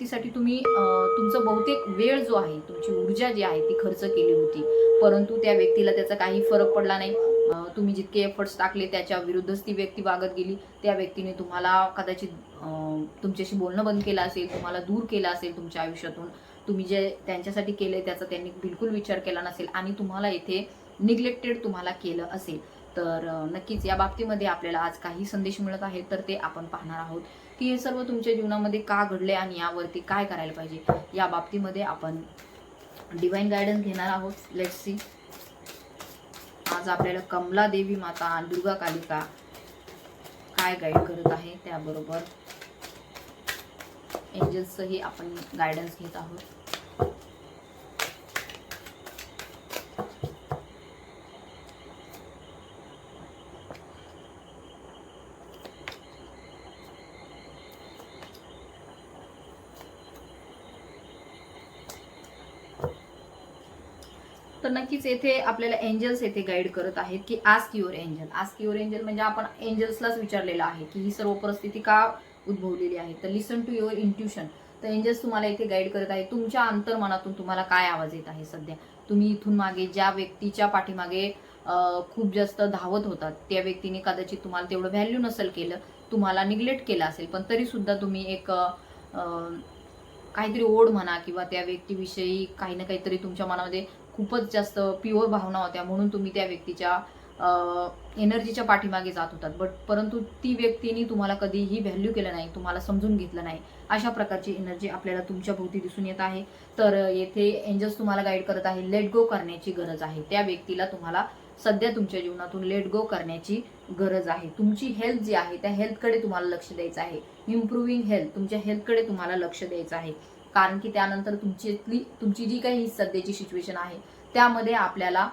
साठी तुम्ही तुमचं बहुतेक वेळ जो आहे तुमची ऊर्जा जी आहे ती खर्च केली होती. परंतु त्या व्यक्तीला त्याचा काही फरक पडला नाही. तुम्ही जितके एफर्ट्स टाकले त्याच्या विरुद्धच ती व्यक्ती वागत गेली. त्या व्यक्तीने तुम्हाला कदाचित तुमच्याशी बोलणं बंद केलं असेल तुम्हाला दूर केलं असेल तुमच्या आयुष्यातून. तुम्ही जे त्यांच्यासाठी केलंय त्याचा त्यांनी बिलकुल विचार केला नसेल आणि तुम्हाला इथे निग्लेक्टेड तुम्हाला केलं असेल. तर नक्कीच या बाबतीमध्ये आपल्याला आज काही संदेश मिळत आहेत तर ते आपण पाहणार आहोत. की हे सर्व तुमच्या जीवनामध्ये का घडले आणि यावरती काय करायला पाहिजे? या बाबतीमध्ये आपण डिवाईन गायडन्स घेणार आहोत. लेट सी आज आपल्याला कमला देवी माता दुर्गा कालिका काय गाईड करत आहे त्याबरोबर एंजल्सचंही आपण गायडन्स घेत आहोत. तर नक्कीच येथे आपल्याला एंजल्स येथे गाईड करत आहेत की ask your angel ask your angel म्हणजे आपण एंजल्सलाच विचारलेलं आहे की ही सर्व परिस्थिती का उद्भवलेली आहे? तर लिसन टू युअर इंट्युशन तर एंजल्स तुम्हाला इथे गाईड करत आहे तुमच्या अंतर्मनातून तुम्हाला काय आवाज येत आहे सध्या? तुम्ही इथून मागे ज्या व्यक्तीच्या पाठीमागे खूप जास्त धावत होतात त्या व्यक्तीने कदाचित तुम्हाला तेवढं व्हॅल्यू नसेल केलं तुम्हाला निग्लेक्ट केलं असेल पण तरीसुद्धा तुम्ही एक काहीतरी ओढ म्हणा किंवा त्या व्यक्तीविषयी काही ना काहीतरी तुमच्या मनामध्ये खूपच जास्त प्युअर भावना होत्या म्हणून तुम्ही त्या व्यक्तीच्या एनर्जीच्या पाठीमागे जात होतात. बट परंतु ती व्यक्तीने तुम्हाला कधीही व्हॅल्यू केलं नाही तुम्हाला समजून घेतलं नाही. अशा प्रकारची एनर्जी आपल्याला तुमच्या भोवती दिसून येत आहे. तर येथे एंजल्स तुम्हाला गाईड करत आहे लेट गो करण्याची गरज आहे. त्या व्यक्तीला तुम्हाला सध्या तुमच्या जीवनातून लेट गो करण्याची गरज आहे. तुमची हेल्थ जी आहे त्या हेल्थकडे तुम्हाला लक्ष द्यायचं आहे. इम्प्रूव्हिंग हेल्थ तुमच्या हेल्थकडे तुम्हाला लक्ष द्यायचं आहे. कारण की त्यानंतर तुमची तुमची जी काही सध्याची सिच्युएशन आहे त्यामध्ये आपल्याला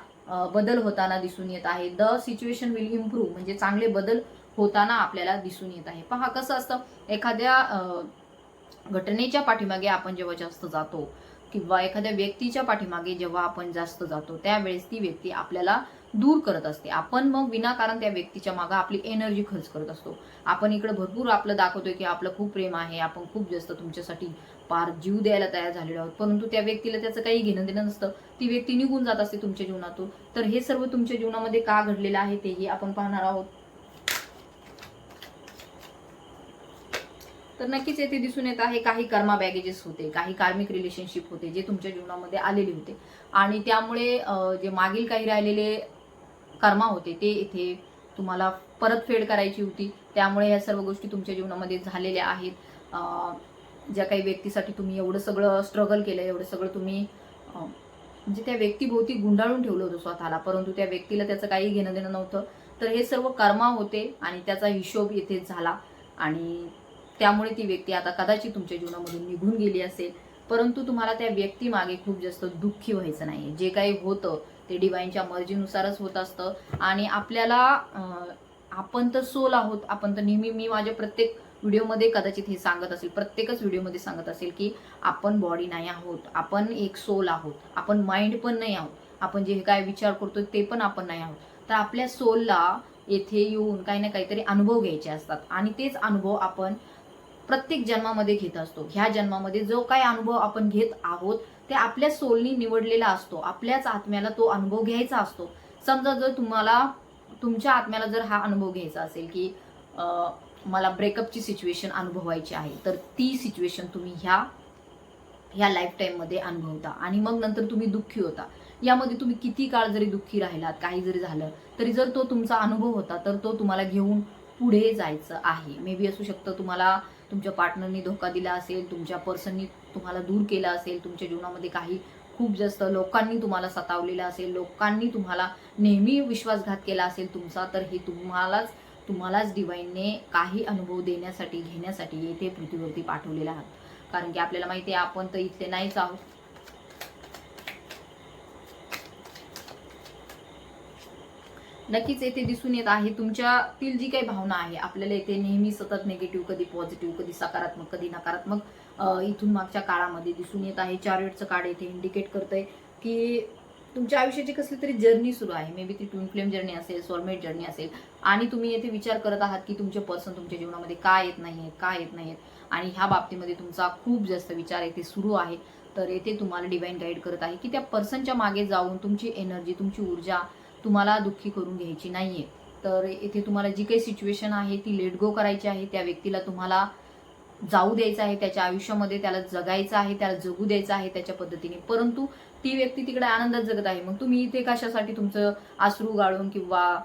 बदल होताना दिसून येत आहे. द सिच्युएशन विल इम्प्रूव्ह म्हणजे चांगले बदल होताना आपल्याला दिसून येत आहे. पहा कसं असतं? एखाद्या घटनेच्या पाठीमागे आपण जेव्हा जास्त जातो किंवा एखाद्या व्यक्तीच्या पाठीमागे जेव्हा आपण जास्त जातो त्यावेळेस ती व्यक्ती आपल्याला दूर करत असते. आपण मग विनाकारण त्या व्यक्तीच्या मागे आपली एनर्जी खर्च करत असतो. आपण इकडे भरपूर आपलं दाखवतोय की आपलं खूप प्रेम आहे आपण खूप जास्त तुमच्यासाठी पार जीव द्यायला तयार झालेलो आहोत. परंतु त्या व्यक्तीला त्याचं काही घेणं देणं नसतं. ती व्यक्ती निघून जात असते तुमच्या जीवनातून. तर हे सर्व तुमच्या जीवनामध्ये का घडलेलं आहे तेही आपण पाहणार आहोत. तर नक्कीच येथे दिसून येत आहे काही कर्मा बॅगेजेस होते काही कार्मिक रिलेशनशिप होते जे तुमच्या जीवनामध्ये आलेले होते. आणि त्यामुळे जे मागील काही राहिलेले कर्मा होते ते इथे तुम्हाला परतफेड करायची होती. त्यामुळे ह्या सर्व गोष्टी तुमच्या जीवनामध्ये झालेल्या आहेत. ज्या काही व्यक्तीसाठी तुम्ही एवढं सगळं स्ट्रगल केलं एवढं सगळं तुम्ही म्हणजे त्या व्यक्तीभोवती गुंडाळून ठेवलं होतं स्वतःला. परंतु त्या व्यक्तीला त्याचं काही घेणं देणं नव्हतं. तर हे सर्व कर्मा होते आणि त्याचा हिशोब येथे झाला. आणि त्यामुळे ती व्यक्ती आता कदाचित तुमच्या जीवनामधून निघून गेली असेल. परंतु तुम्हाला त्या व्यक्तीमागे खूप जास्त दुःखी व्हायचं नाही जे काही होतं ते डिवाईनच्या मर्जीनुसारच होत असतं. आणि आपल्याला आपण तर सोल आहोत. आपण तर नेहमी मी माझ्या प्रत्येक व्हिडिओमध्ये कदाचित हे सांगत असेल प्रत्येकच व्हिडिओमध्ये सांगत असेल की आपण बॉडी नाही आहोत. आपण एक सोल आहोत. आपण माइंड पण नाही आहोत. आपण जे काय विचार करतो ते पण आपण नाही आहोत. तर आपल्या सोलला येथे येऊन काही ना काहीतरी अनुभव घ्यायचे असतात. आणि तेच अनुभव आपण प्रत्येक जन्मामध्ये घेत असतो. ह्या जन्मामध्ये जो काय अनुभव आपण घेत आहोत ते आपल्या सोलनी निवडलेला असतो. आपल्याच आत्म्याला तो अनुभव घ्यायचा असतो. समजा जर तुम्हाला तुमच्या आत्म्याला जर हा अनुभव घ्यायचा असेल की मला ब्रेकअपची सिच्युएशन अनुभवायची आहे तर ती सिच्युएशन तुम्ही ह्या ह्या लाईफ टाईममध्ये अनुभवता. आणि मग नंतर तुम्ही दुःखी होता. यामध्ये तुम्ही किती काळ जरी दुःखी राहिलात काही जरी झालं तरी जर तो तुमचा अनुभव होता तर तो तुम्हाला घेऊन पुढे जायचं आहे. मे बी असू शकतं तुम्हाला तुमच्या पार्टनरनी धोका दिला असेल तुमच्या पर्सननी तुम्हाला दूर केलं असेल तुमच्या जीवनामध्ये काही खूप जास्त लोकांनी तुम्हाला सतावलेलं असेल लोकांनी तुम्हाला नेहमी विश्वासघात केला असेल तुमचा तर हे तुम्हालाच तुम्हालाच डिवाईनने काही अनुभव देण्यासाठी घेण्यासाठी येथे पृथ्वीवरती पाठवलेला आहात कारण की आपल्याला माहिती आहे आपण तर इथले नाहीच आहोत. नक्कीच येथे दिसून येत आहे. तुमच्यातील जी काही भावना आहे आपल्याला येथे नेहमी सतत निगेटिव्ह कधी पॉझिटिव्ह कधी सकारात्मक कधी नकारात्मक इथून मागच्या काळामध्ये दिसून येत आहे. चार्वेटचं कार्ड येथे इंडिकेट करतंय की तुमच्या आयुष्याची कसली तरी जर्नी सुरू आहे. मे बी ती ट्विन फ्लेम जर्नी असेल सोलमेट जर्नी असेल. आणि तुम्ही येथे विचार करत आहात की तुमचे पर्सन तुमच्या जीवनामध्ये का येत नाही आहेत का येत नाही आहेत आणि ह्या बाबतीमध्ये तुमचा खूप जास्त विचार येथे सुरू आहे. तर येथे तुम्हाला डिवाईन गाईड करत आहे की त्या पर्सनच्या मागे जाऊन तुमची एनर्जी तुमची ऊर्जा तुम्हाला दुःखी करून घ्यायची नाहीये. तर इथे तुम्हाला जी काही सिच्युएशन आहे ती लेट गो करायची आहे त्या व्यक्तीला तुम्हाला जाऊ द्यायचं आहे त्याच्या आयुष्यामध्ये त्याला जगायचं आहे त्याला जगू द्यायचं आहे त्याच्या पद्धतीने. परंतु ती व्यक्ती तिकडे आनंदात जगत आहे. मग तुम्ही इथे कशासाठी तुमचं आसरू गाळून किंवा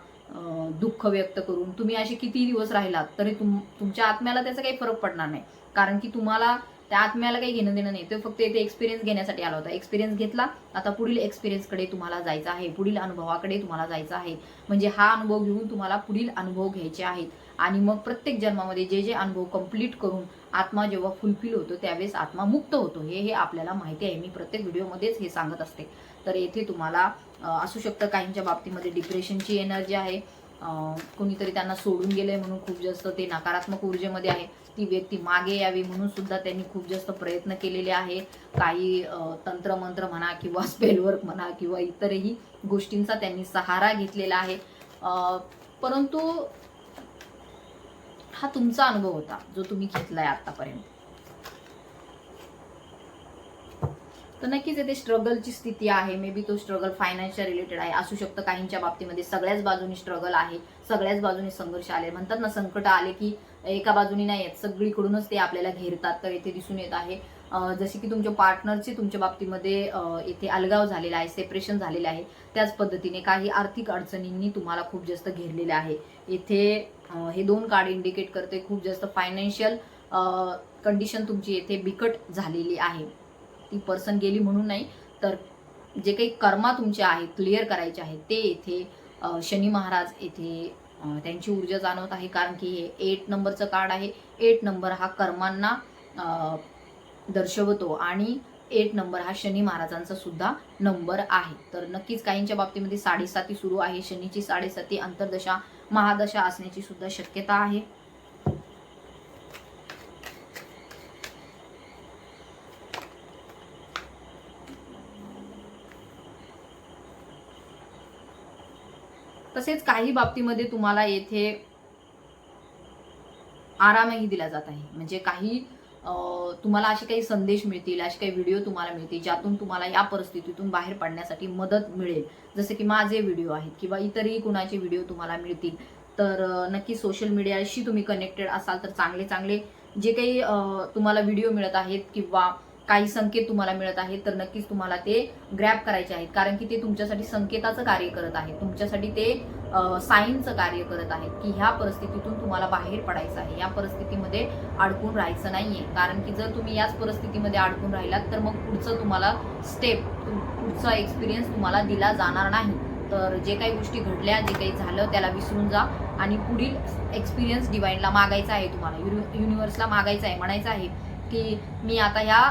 दुःख व्यक्त करून तुम्ही असे किती दिवस राहिलात तरी तुम तुमच्या आत्म्याला त्याचा काही फरक पडणार नाही. कारण की तुम्हाला त्या आत्म्याला काही घेणं देणं नाही. तो फक्त इथे एक्सपिरियन्स घेण्यासाठी आला होता. एक्सपिरियन्स घेतला आता पुढील एक्सपिरियन्सकडे तुम्हाला जायचं आहे. पुढील अनुभवाकडे तुम्हाला जायचं आहे. म्हणजे हा अनुभव घेऊन तुम्हाला पुढील अनुभव घ्यायचे आहेत. आणि मग प्रत्येक जन्मामध्ये जे जे अनुभव कंप्लीट करून आत्मा जेव्हा फुलफिल होतो त्यावेळेस आत्मा मुक्त होतो. हे हे आपल्याला माहिती आहे. मी प्रत्येक व्हिडिओमध्येच हे सांगत असते. तर येथे तुम्हाला असू शकतं काहींच्या बाबतीमध्ये डिप्रेशनची एनर्जी आहे. कोणीतरी त्यांना सोडून गेलंय म्हणून खूप जास्त ते नकारात्मक ऊर्जेमध्ये आहे. ती व्यक्ती मागे यावी म्हणून सुद्धा त्यांनी खूप जास्त प्रयत्न केलेले आहे. काही तंत्रमंत्र म्हणा किंवा स्पेलवर्क म्हणा किंवा इतरही गोष्टींचा त्यांनी सहारा घेतलेला आहे. परंतु हा तुमचा अनुभव होता जो तुम्ही घेतलाय आतापर्यंत. तर नक्कीच येथे स्ट्रगलची स्थिती आहे. मे बी तो स्ट्रगल फायनान्शियल रिलेटेड आहे. असू शकतं काहींच्या बाबतीमध्ये सगळ्याच बाजूनी स्ट्रगल आहे. सगळ्याच बाजूनी संघर्ष आले. म्हणतात ना संकट आले की एका बाजूनी नाही येत सगळीकडूनच ते आपल्याला घेरतात. तर येथे दिसून येत आहे जसे की तुमच्या पार्टनरची तुमच्या बाबतीमध्ये इथे येथे अलगाव झालेला आहे सेपरेशन झालेलं आहे. त्याच पद्धतीने काही आर्थिक अडचणींनी तुम्हाला खूप जास्त घेरलेले आहे. येथे हे दोन कार्ड इंडिकेट करते खूप जास्त फायनान्शियल कंडिशन तुमची येथे बिकट झालेली आहे. ती पर्सन गेली म्हणून नाही तर जे काही कर्मा तुमचे आहेत क्लिअर करायचे आहेत ते येथे शनी महाराज येथे त्यांची ऊर्जा जाणवत आहे कारण की हे एट नंबरचं कार्ड आहे. एट नंबर हा कर्मांना दर्शवतो आणि एट नंबर हा शनी महाराजांचा सुद्धा नंबर आहे. तर नक्कीच काहींच्या बाबतीमध्ये साडेसाती सुरू आहे. शनीची साडेसाती अंतर्दशा महादशा असण्याची सुद्धा शक्यता आहे. तसेच काही बाबतीमध्ये तुम्हाला येथे आरामही दिला जात आहे. म्हणजे काही तुम्हाला असे काही संदेश मिळतील असे काही व्हिडिओ तुम्हाला मिळतील ज्यातून तुम्हाला या परिस्थितीतून बाहेर पडण्यासाठी मदत मिळेल. जसे की माझे व्हिडिओ आहेत किंवा इतरही कुणाचे व्हिडिओ तुम्हाला मिळतील तर नक्की सोशल मीडियाशी तुम्ही कनेक्टेड असाल तर चांगले चांगले जे काही तुम्हाला व्हिडिओ मिळत आहेत किंवा काही संकेत तुम्हाला मिळत आहेत तर नक्कीच तुम्हाला ते ग्रॅप करायचे आहेत. कारण की ते तुमच्यासाठी संकेताचं कार्य करत आहे तुमच्यासाठी ते साईनचं कार्य करत आहेत की ह्या परिस्थितीतून तुम्हाला बाहेर पडायचं आहे. या परिस्थितीमध्ये अडकून राहायचं नाहीये. कारण की जर तुम्ही याच परिस्थितीमध्ये अडकून राहिलात तर मग पुढचं तुम्हाला स्टेप पुढचा एक्सपिरियन्स तुम्हाला दिला जाणार नाही. तर जे काही गोष्टी घडल्या जे काही झालं त्याला विसरून जा आणि पुढील एक्सपिरियन्स डिवाईनला मागायचा आहे तुम्हाला. युनिव्हर्सला मागायचा आहे म्हणायचं आहे की मी आता ह्या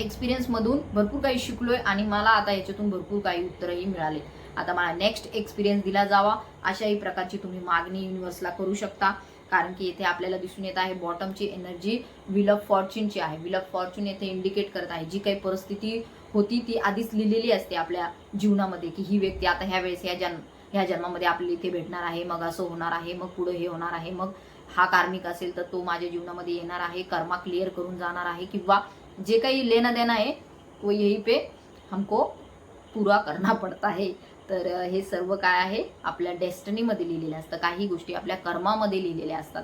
एक्सपिरियन्समधून भरपूर काही शिकलोय आणि मला आता याच्यातून भरपूर काही उत्तरही मिळाले. आता मला नेक्स्ट एक्सपिरियन्स दिला जावा अशाही प्रकारची तुम्ही मागणी युनिव्हर्सला करू शकता. कारण की येथे आपल्याला दिसून येत आहे बॉटमची एनर्जी विल ऑफ फॉर्च्यूनची आहे. विल ऑफ फॉर्च्यून येथे इंडिकेट करत आहे. जी काही परिस्थिती होती ती आधीच लिहिलेली असते आपल्या जीवनामध्ये की ही व्यक्ती आता ह्या वेळेस ह्या जन्म ह्या जन्मामध्ये आपल्याला इथे भेटणार आहे मग असं होणार आहे मग पुढे हे होणार आहे मग हा कार्मिक असेल तर तो माझ्या जीवनामध्ये येणार आहे कर्मा क्लिअर करून जाणार आहे किंवा जे काही लेना देना है वो यही पे हमको पुरा करना पडता है तर हे सर्व काय आहे? आपल्या डेस्टनीमध्ये लिहिलेलं असतं. काही गोष्टी आपल्या कर्मामध्ये लिहिलेल्या असतात.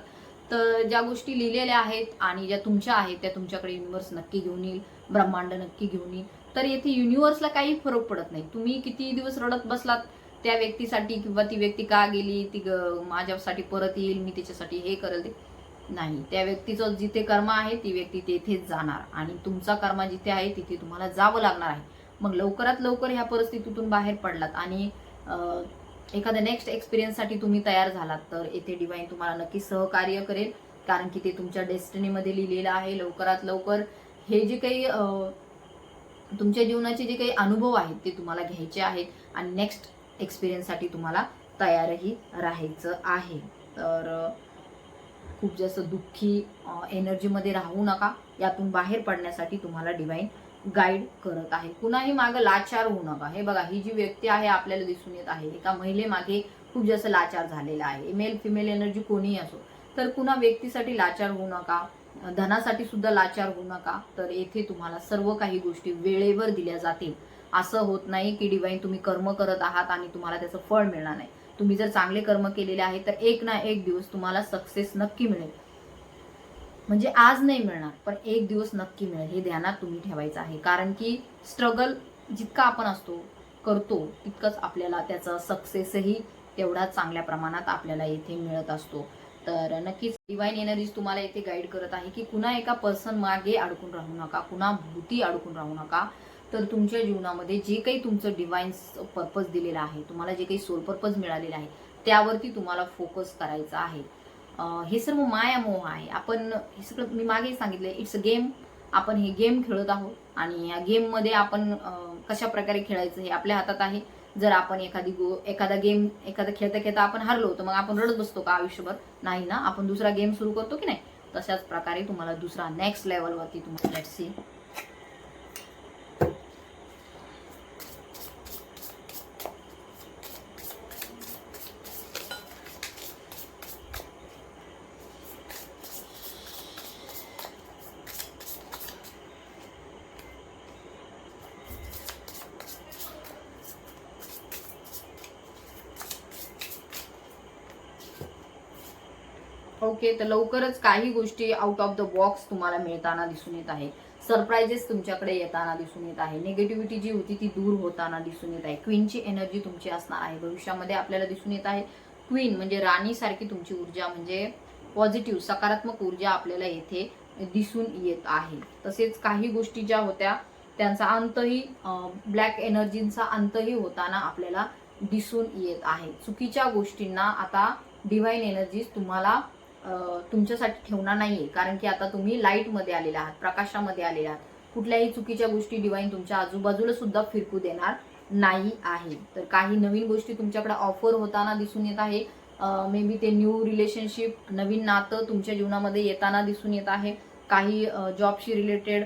तर ज्या गोष्टी लिहिलेल्या आहेत आणि ज्या तुमच्या आहेत त्या तुमच्याकडे युनिव्हर्स नक्की घेऊन येईल ब्रह्मांड नक्की घेऊन येईल. तर येथे युनिव्हर्सला काही फरक पडत नाही. तुम्ही किती दिवस रडत बसलात त्या व्यक्तीसाठी किंवा ती व्यक्ती का गेली ती ग- माझ्यासाठी परत येईल मी तिच्यासाठी हे करेल ते. नाही. त्या व्यक्तीचं जिथे कर्म आहे ती व्यक्ती तेथेच जाणार. आणि तुमचा कर्म जिथे आहे तिथे तुम्हाला जावं लागणार आहे. मग लवकरात लवकर ह्या परिस्थितीतून बाहेर पडलात आणि एखाद्या नेक्स्ट एक्सपिरियन्ससाठी तुम्ही तयार झालात तर येथे डिवाईन तुम्हाला नक्की सहकार्य करेल. कारण की ते तुमच्या डेस्टिनीमध्ये लिहिलेलं आहे. लवकरात लवकर हे जे काही तुमच्या जीवनाचे जे काही अनुभव आहेत ते तुम्हाला घ्यायचे आहेत. आणि नेक्स्ट एक्सपिरियन्ससाठी तुम्हाला तयारही राहायचं आहे. तर खूप जास्त दुःखी एनर्जीमध्ये राहू नका. यातून बाहेर पडण्यासाठी तुम्हाला डिवाईन गाईड करत आहे. कुणाही मागे लाचार होऊ नका. हे बघा ही जी व्यक्ती आहे आपल्याला दिसून येत आहे एका महिलेमागे खूप जास्त लाचार झालेला आहे. मेल फिमेल एनर्जी कोणीही असो. तर कुणा व्यक्तीसाठी लाचार होऊ नका धनासाठी सुद्धा लाचार होऊ नका तर येथे तुम्हाला सर्व काही गोष्टी वेळेवर दिल्या जातील. असं होत नाही की डिवाईन तुम्ही कर्म करत आहात आणि तुम्हाला त्याचं फळ मिळणार नाही. तुम्ही जर चांगले कर्म केलेले आहे तर एक ना एक दिवस तुम्हाला सक्सेस नक्की मिळेल. म्हणजे आज नाही मिळणार पण एक दिवस नक्की मिळेल हे ध्यानात तुम्ही ठेवायचं आहे. कारण की स्ट्रगल जितका आपण असतो करतो तितकंच आपल्याला त्याचा सक्सेसही तेवढा चांगल्या प्रमाणात आपल्याला येथे मिळत असतो. तर नक्कीच डिवाईन एनर्जीज तुम्हाला येथे गाईड करत आहे की कुणा एका पर्सन मागे अडकून राहू नका कुणा भूती अडकून राहू नका. तर तुमच्या जीवनामध्ये जे काही तुमचं डिवाईन पर्पज दिलेलं आहे तुम्हाला जे काही सोल पर्पज मिळालेलं आहे त्यावरती तुम्हाला फोकस करायचा आहे. हे सर्व माया मोह आहे. आपण हे सगळं मी मागे सांगितलं इट्स अ गेम आपण हे गेम खेळत आहोत आणि या गेममध्ये आपण कशा प्रकारे खेळायचं हे आपल्या हातात आहे. जर आपण एखादी गो एखादा गेम एखादा खेळता खेळता आपण हरलो तर मग आपण रडत बसतो का आयुष्यभर? नाही ना. आपण दुसरा गेम सुरू करतो की नाही? तशाच प्रकारे तुम्हाला दुसरा नेक्स्ट लेवलवरती तुम्हाला लेट सी ओके तर लवकरच काही गोष्टी आउट ऑफ द बॉक्स तुम्हाला मिळताना दिसून येत आहे. सरप्राईजेस तुमच्याकडे येताना दिसून येत आहे. निगेटिव्हिटी जी होती ती दूर होताना दिसून येत आहे. क्वीनची एनर्जी तुमची असणार आहे. भविष्यामध्ये आपल्याला दिसून येत आहे. क्वीन म्हणजे राणीसारखी तुमची ऊर्जा म्हणजे पॉझिटिव्ह सकारात्मक ऊर्जा आपल्याला येथे दिसून येत आहे. तसेच काही गोष्टी ज्या होत्या त्यांचा अंतही ब्लॅक एनर्जींचा अंतही होताना आपल्याला दिसून येत आहे. चुकीच्या गोष्टींना आता डिव्हाइन एनर्जीज तुम्हाला तुमच्यासाठी ठेवणार नाहीये. कारण की आता तुम्ही लाईटमध्ये आलेले आहात प्रकाशामध्ये आलेले आहात. कुठल्याही चुकीच्या गोष्टी डिवाईन तुमच्या आजूबाजूला सुद्धा फिरकू देणार नाही आहे. तर काही नवीन गोष्टी तुमच्याकडे ऑफर होताना दिसून येत आहे. मे बी ते न्यू रिलेशनशिप नवीन नातं तुमच्या जीवनामध्ये येताना दिसून येत आहे. काही जॉबशी रिलेटेड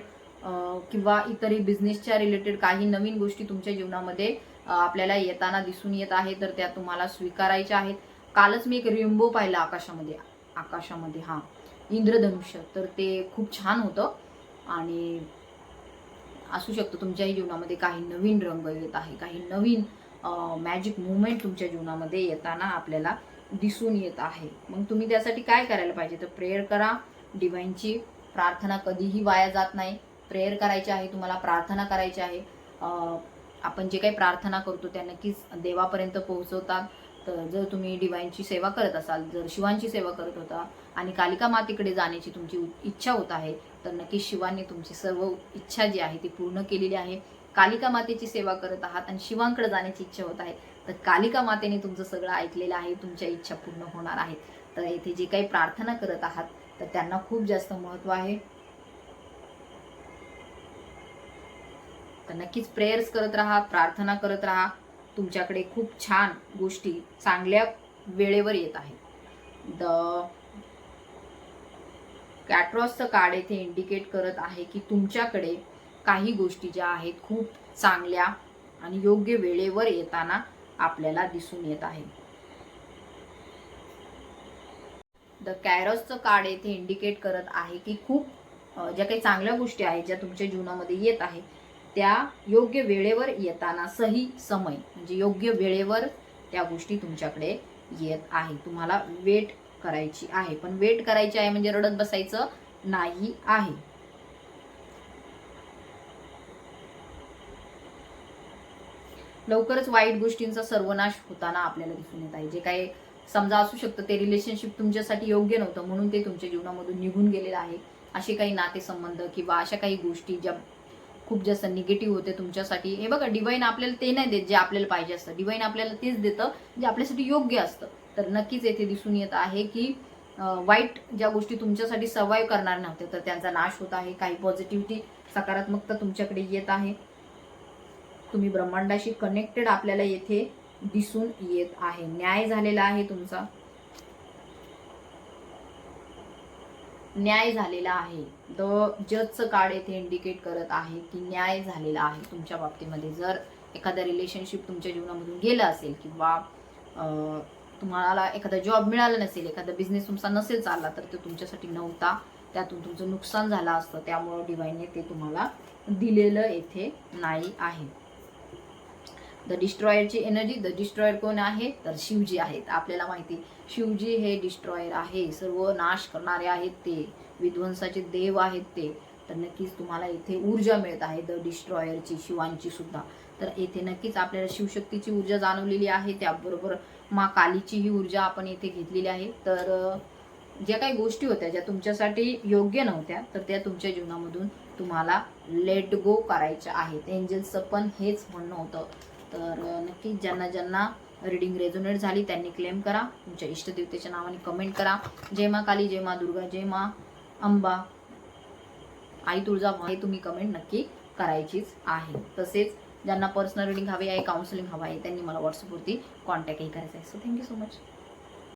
किंवा इतरही बिझनेसच्या रिलेटेड काही नवीन गोष्टी तुमच्या जीवनामध्ये आपल्याला येताना दिसून येत आहे. तर त्या तुम्हाला स्वीकारायच्या आहेत. कालच मी एक रेनबो पाहिला आकाशामध्ये. आकाशामध्ये हा इंद्रधनुष्य. तर ते खूप छान होतं. आणि असू शकतं तुमच्याही जीवनामध्ये काही नवीन रंग येत आहे. काही नवीन मॅजिक मुवमेंट तुमच्या जीवनामध्ये येताना आपल्याला दिसून येत आहे. मग तुम्ही त्यासाठी काय करायला पाहिजे? तर प्रेयर करा. डिवाईनची प्रार्थना कधीही वाया जात नाही. प्रेयर करायची आहे तुम्हाला प्रार्थना करायची आहे. आपण जे काही प्रार्थना करतो त्या नक्कीच देवापर्यंत पोहोचवतात. तर जर तुम्ही डिवाईनची सेवा करत असाल जर शिवांची सेवा करत होता आणि कालिका मातेकडे जाण्याची तुमची उ- इच्छा होत आहे तर नक्कीच शिवांनी तुमची सर्व इच्छा जी आहे ती पूर्ण केलेली आहे. कालिका मातेची सेवा करत आहात आणि शिवांकडे जाण्याची इच्छा होत आहे तर कालिका मातेने तुमचं सगळं ऐकलेलं आहे तुमच्या इच्छा पूर्ण होणार आहेत. तर येथे जे काही प्रार्थना करत आहात तर त्यांना खूप जास्त महत्त्व आहे. तर नक्कीच प्रेयर्स करत राहा प्रार्थना करत राहा. तुमच्याकडे खूप छान गोष्टी चांगल्या वेळेवर येत आहेत. द कॅट्रॉसचं कार्ड येथे इंडिकेट करत आहे की तुमच्याकडे काही गोष्टी ज्या आहेत खूप चांगल्या आणि योग्य वेळेवर येताना आपल्याला दिसून येत आहे. द कॅरॉसचं कार्ड येथे इंडिकेट करत आहे की खूप ज्या काही चांगल्या गोष्टी आहेत ज्या तुमच्या जीवनामध्ये येत आहे त्या योग्य वेळेवर येताना सही समय म्हणजे योग्य वेळेवर त्या गोष्टी तुमच्याकडे येत आहे. तुम्हाला वेट करायची आहे. पण वेट करायची आहे म्हणजे रडत बसायचं नाही आहे. लवकरच वाईट गोष्टींचा सर्वनाश होताना आपल्याला दिसून येत आहे. जे काही समजा असू शकतं ते रिलेशनशिप तुमच्यासाठी योग्य नव्हतं म्हणून ते तुमच्या जीवनामधून निघून गेलेलं आहे. असे काही नातेसंबंध किंवा अशा काही गोष्टी ज्या खूप जास्त निगेटिव्ह होते तुमच्यासाठी. हे बघा डिवाईन आपल्याला ते नाही देत जे आपल्याला पाहिजे असतं. डिवाईन आपल्याला तेच देतं जे आपल्यासाठी योग्य असतं. तर नक्कीच येथे दिसून येत आहे की वाईट ज्या गोष्टी तुमच्यासाठी सर्वाईव्ह करणार नव्हत्या तर त्यांचा नाश होत आहे. काही पॉझिटिव्हिटी सकारात्मकता तुमच्याकडे येत आहे. तुम्ही ब्रह्मांडाशी कनेक्टेड आपल्याला येथे दिसून येत आहे. न्याय झालेला आहे तुमचा. न्याय झालेला आहे. द जजचं कार्ड येथे इंडिकेट करत आहे की न्याय झालेला आहे तुमच्या बाबतीमध्ये. जर एखादा रिलेशनशिप तुमच्या जीवनामधून गेलं असेल किंवा तुम्हाला एखादा जॉब मिळाला नसेल एखादा बिझनेस तुमचा नसेल चालला तर तो तुमच्यासाठी नव्हता. त्यातून तुमचं नुकसान झालं असतं. त्यामुळं डिवाईनने ते तुम्हाला दिलेलं येथे नाही आहे. द डिस्ट्रॉयरची एनर्जी द डिस्ट्रॉयर कोण आहे? तर शिवजी आहेत. आपल्याला माहिती शिवजी हे डिस्ट्रॉयर आहे. सर्व नाश करणारे आहेत ते. विध्वंसाचे देव आहेत ते. तर नक्कीच तुम्हाला इथे ऊर्जा मिळत आहे द डिस्ट्रॉयरची शिवांची सुद्धा. तर येथे नक्कीच आपल्याला शिवशक्तीची ऊर्जा जाणवलेली आहे. त्याबरोबर मा कालीची ही ऊर्जा आपण येथे घेतलेली आहे. तर ज्या काही गोष्टी होत्या ज्या तुमच्यासाठी योग्य नव्हत्या तर त्या तुमच्या जीवनामधून तुम्हाला लेट गो करायच्या आहेत. एंजल्सचं पण हेच म्हणणं होतं. तर नक्कीच ज्यांना ज्यांना रिडिंग रेझोनेट झाली त्यांनी क्लेम करा. तुमच्या इष्टदेवतेच्या नावाने कमेंट करा. जय मा काली जय मा दुर्गा जय मा अंबा. आई तुळजा हे तुम्ही कमेंट नक्की करायचीच आहे. तसेच ज्यांना पर्सनल रिडिंग हवी आहे काउन्सिलिंग हवं आहे त्यांनी मला व्हॉट्सअपवरती कॉन्टॅक्टही करायचं आहे. So thank you so much